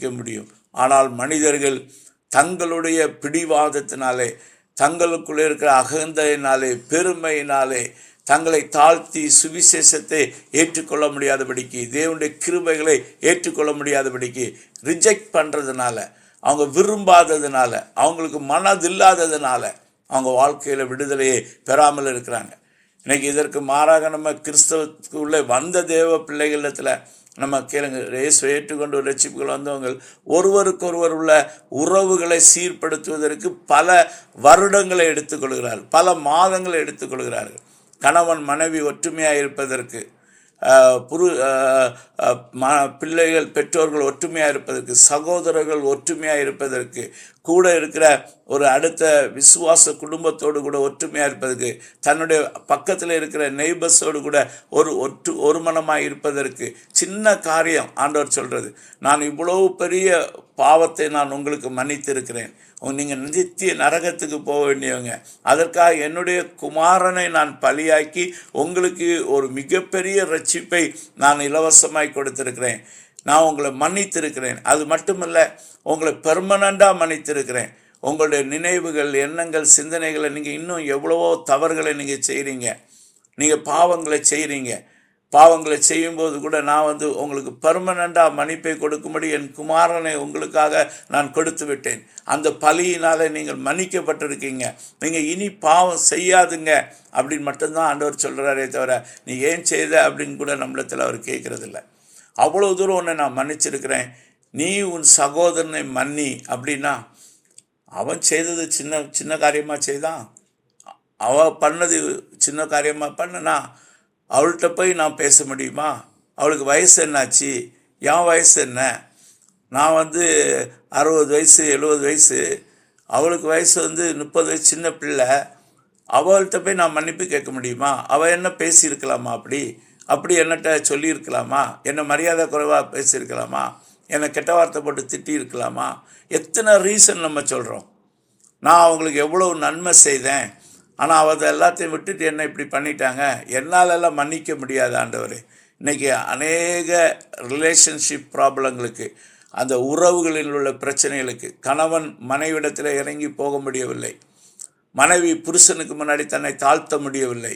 நேசிக்க முடியும். ஆனால் மனிதர்கள் தங்களுடைய பிடிவாதத்தினாலே தங்களுக்குள்ளே இருக்கிற அகந்தையினாலே பெருமையினாலே தங்களை தாழ்த்தி சுவிசேஷத்தை ஏற்றுக்கொள்ள முடியாதபடிக்கு தேவனுடைய கிருபைகளை ஏற்றுக்கொள்ள முடியாதபடிக்கு ரிஜெக்ட் பண்ணுறதுனால அவங்க விரும்பாததுனால அவங்களுக்கு மனதில்லாததுனால அவங்க வாழ்க்கையில் விடுதலையை பெறாமல் இருக்கிறாங்க. இன்றைக்கி இதற்கு மாறாக நம்ம கிறிஸ்தவத்துக்குள்ளே வந்த தேவ பிள்ளைகளிடத்தில் நம்ம கேளுங்க இயேசு ஏற்றுக்கொண்டு ரட்சிப்புகள் வந்தவங்க ஒருவருக்கொருவர் உள்ள உறவுகளை சீர்படுத்துவதற்கு பல வருடங்களை எடுத்துக்கொள்கிறார்கள் பல மாதங்களை எடுத்துக்கொள்கிறார்கள். கணவன் மனைவி ஒற்றுமையாக இருப்பதற்கு புரு ம பிள்ளைகள் பெற்றோர்கள் ஒற்றுமையாக இருப்பதற்கு சகோதரர்கள் ஒற்றுமையாக இருப்பதற்கு கூட இருக்கிற ஒரு அடுத்த விசுவாச குடும்பத்தோடு கூட ஒற்றுமையாக இருப்பதற்கு தன்னுடைய பக்கத்தில் இருக்கிற நெய்பர்ஸோடு கூட ஒரு ஒற்று ஒரு மனமாக இருப்பதற்கு சின்ன காரியம் ஆண்டவர் சொல்கிறது நான் இவ்வளவு பெரிய பாவத்தை நான் உங்களுக்கு மன்னித்திருக்கிறேன். நீங்கள் நித்திய நரகத்துக்கு போக வேண்டியவங்க. அதற்காக என்னுடைய குமாரனை நான் பலியாக்கி உங்களுக்கு ஒரு மிகப்பெரிய ரட்சிப்பை நான் இலவசமாய் கொடுத்திருக்கிறேன். நான் உங்களை மன்னித்திருக்கிறேன். அது மட்டுமல்ல உங்களை பெர்மனண்டாக மன்னித்திருக்கிறேன். உங்களுடைய நினைவுகள் எண்ணங்கள் சிந்தனைகளை நீங்கள் இன்னும் எவ்வளவோ தவறுகளை நீங்கள் செய்கிறீங்க நீங்கள் பாவங்களை செய்கிறீங்க பாவங்களை செய்யும்போது கூட நான் வந்து உங்களுக்கு பர்மனண்டாக மன்னிப்பை கொடுக்கும்படி என் குமாரனை உங்களுக்காக நான் கொடுத்து விட்டேன். அந்த பலியினால் நீங்கள் மன்னிக்கப்பட்டிருக்கீங்க. நீங்கள் இனி பாவம் செய்யாதுங்க. அப்படின்னு மட்டும்தான் ஆண்டவர் சொல்கிறாரே தவிர நீ ஏன் செய்த அப்படின்னு கூட நம்மளத்தில் அவர் கேட்குறதில்ல. அவ்வளோ தூரம் உன்னை நான் மன்னிச்சிருக்கிறேன். நீ உன் சகோதரனை மன்னி அப்படின்னா அவன் செய்தது சின்ன சின்ன காரியமாக செய்தான். அவ பண்ணது சின்ன காரியமாக பண்ணனா அவள்கிட்ட போய் நான் பேச முடியுமா? அவளுக்கு வயசு என்னாச்சு? என் வயசு என்ன? நான் வந்து அறுபது வயசு எழுபது வயசு. அவளுக்கு வயசு வந்து முப்பது வயசு சின்ன பிள்ளை. அவள்கிட்ட போய் நான் மன்னிப்பு கேட்க முடியுமா? அவள் என்ன பேசியிருக்கலாமா அப்படி? அப்படி என்னட்ட சொல்லியிருக்கலாமா? என்ன மரியாதை குறைவாக பேசியிருக்கலாமா? என்னை கெட்ட வார்த்தை போட்டு திட்டியிருக்கலாமா? எத்தனை ரீசன் நம்ம சொல்கிறோம் நான் அவங்களுக்கு எவ்வளோ நன்மை செய்தேன். ஆனால் அவ எல்லாத்தையும் விட்டுட்டு என்ன இப்படி பண்ணிட்டாங்க. என்னால் எல்லாம் மன்னிக்க முடியாது ஆண்டவர். இன்றைக்கி அநேக ரிலேஷன்ஷிப் ப்ராப்ளங்களுக்கு அந்த உறவுகளில் உள்ள பிரச்சனைகளுக்கு கணவன் மனைவிடத்தில் இறங்கி போக முடியவில்லை. மனைவி புருஷனுக்கு முன்னாடி தன்னை தாழ்த்த முடியவில்லை.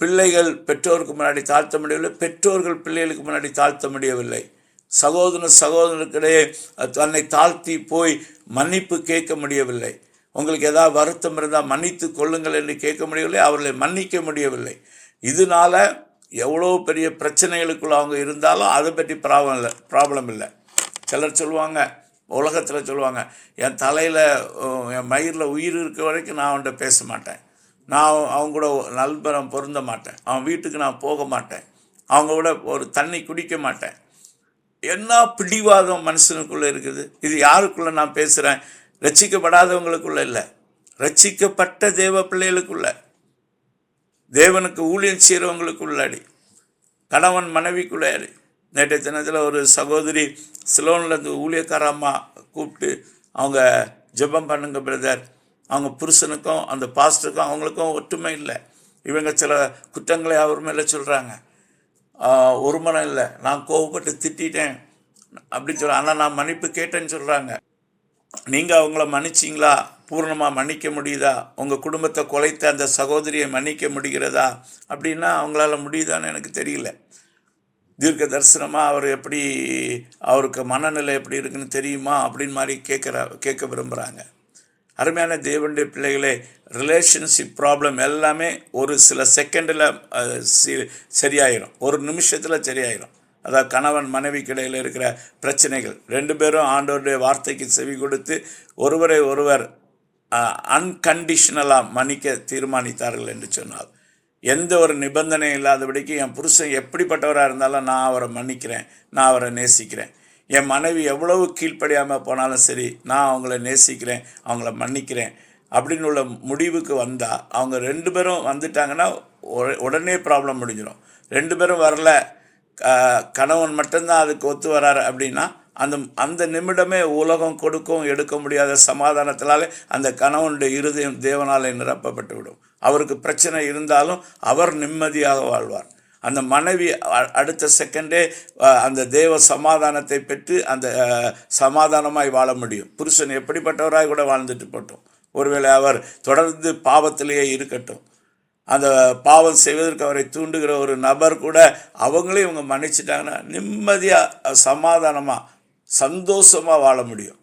பிள்ளைகள் பெற்றோருக்கு முன்னாடி தாழ்த்த முடியவில்லை. பெற்றோர்கள் பிள்ளைகளுக்கு முன்னாடி தாழ்த்த முடியவில்லை. சகோதரன் சகோதரனுக்கிடையே தன்னை தாழ்த்தி போய் மன்னிப்பு கேட்க முடியவில்லை. உங்களுக்கு ஏதாவது வருத்தம் இருந்தால் மன்னித்து கொள்ளுங்கள் என்று கேட்க முடியவில்லை அவர்களை மன்னிக்க முடியவில்லை. இதனால எவ்வளோ பெரிய பிரச்சனைகளுக்குள்ள அவங்க இருந்தாலும் அதை பற்றி ப்ராப்ளம் இல்லை ப்ராப்ளம் இல்லை. சிலர் சொல்லுவாங்க உலகத்தில் சொல்லுவாங்க என் தலையில் என் மயிரில் உயிர் இருக்க வரைக்கும் நான் அவன்கிட்ட பேச மாட்டேன். நான் அவங்க கூட நல்பரம் பொருந்த மாட்டேன். அவன் வீட்டுக்கு நான் போக மாட்டேன். அவங்க கூட ஒரு தண்ணி குடிக்க மாட்டேன். என்ன பிடிவாதம் மனுஷனுக்குள்ளே இருக்குது? இது யாருக்குள்ளே நான் பேசுகிறேன் ரட்சிக்கப்படாதவங்களுக்குள்ள இல்லை. ரட்சிக்கப்பட்ட தேவ பிள்ளைகளுக்குள்ள. தேவனுக்கு ஊழியம் செய்கிறவங்களுக்குள்ளாடி கணவன் மனைவிக்குள்ளாடி நேற்றைய தினத்தில் ஒரு சகோதரி சிலோனில் இருந்து ஊழியக்கார அம்மா கூப்பிட்டு அவங்க ஜெபம் பண்ணுங்க பிரதர். அவங்க புருஷனுக்கும் அந்த பாஸ்டருக்கும் அவங்களுக்கும் ஒற்றுமை இல்லை. இவங்க சில குற்றங்களை அவர் மேலே சொல்கிறாங்க ஒரு மனம் இல்லை. நான் கோவப்பட்டு திட்டிட்டேன். அப்படின்னு சொல்ல ஆனால் நான் மன்னிப்பு கேட்டேன்னு சொல்கிறாங்க நீங்கள் அவங்கள மன்னிச்சிங்களா? பூர்ணமாக மன்னிக்க முடியுதா? உங்கள் குடும்பத்தை குலைத்த அந்த சகோதரியை மன்னிக்க முடிகிறதா? அப்படின்னா அவங்களால முடியுதான்னு எனக்கு தெரியல. தீர்க்க தரிசனமாக அவர் எப்படி அவருக்கு மனநிலை எப்படி இருக்குன்னு தெரியுமா? அப்படின்னு மாதிரி கேட்குற கேட்க விரும்புகிறாங்க அருமையான தேவனுடைய பிள்ளைகளே ரிலேஷன்ஷிப் ப்ராப்ளம் எல்லாமே ஒரு சில செகண்டில் சரியாயிடும் ஒரு நிமிஷத்தில் சரியாயிடும் அதாவது கணவன் மனைவிக்கு இடையில் இருக்கிற பிரச்சனைகள். ரெண்டு பேரும் ஆண்டோருடைய வார்த்தைக்கு செவி கொடுத்து ஒருவரை ஒருவர் அன்கண்டிஷனலாக மன்னிக்க தீர்மானித்தார்கள் என்று சொன்னால். எந்த ஒரு நிபந்தனை இல்லாதபடிக்கு என் புருஷன் எப்படிப்பட்டவராக இருந்தாலும் நான் அவரை மன்னிக்கிறேன் நான் அவரை நேசிக்கிறேன். என் மனைவி எவ்வளவு கீழ்ப்படியாமல் போனாலும் சரி நான் அவங்கள நேசிக்கிறேன் அவங்கள மன்னிக்கிறேன் அப்படின்னு உள்ள முடிவுக்கு வந்தால் அவங்க ரெண்டு பேரும் வந்துட்டாங்கன்னா உடனே ப்ராப்ளம் முடிஞ்சிடும் ரெண்டு பேரும் வரல கணவன் மட்டும்தான் அதுக்கு ஒத்து வராரு அப்படின்னா அந்த அந்த நிமிடமே உலகம் கொடுக்கும் எடுக்க முடியாத சமாதானத்தினாலே அந்த கணவனுடைய இருதயம் தேவனாலே நிரப்பப்பட்டு விடும். அவருக்கு பிரச்சனை இருந்தாலும் அவர் நிம்மதியாக வாழ்வார். அந்த மனைவி அடுத்த செகண்டே அந்த தேவ சமாதானத்தை பெற்று அந்த சமாதானமாய் வாழ முடியும். புருஷன் எப்படிப்பட்டவராய் கூட வாழ்ந்துட்டு போட்டோம். ஒருவேளை அவர் தொடர்ந்து பாவத்திலேயே இருக்கட்டும். அந்த பாவம் செய்வதற்கு அவரை தூண்டுகிற ஒரு நபர் கூட அவங்களே இவங்க மன்னிச்சிட்டாங்கன்னா நிம்மதியாக சமாதானமாக சந்தோஷமாக வாழ முடியும்.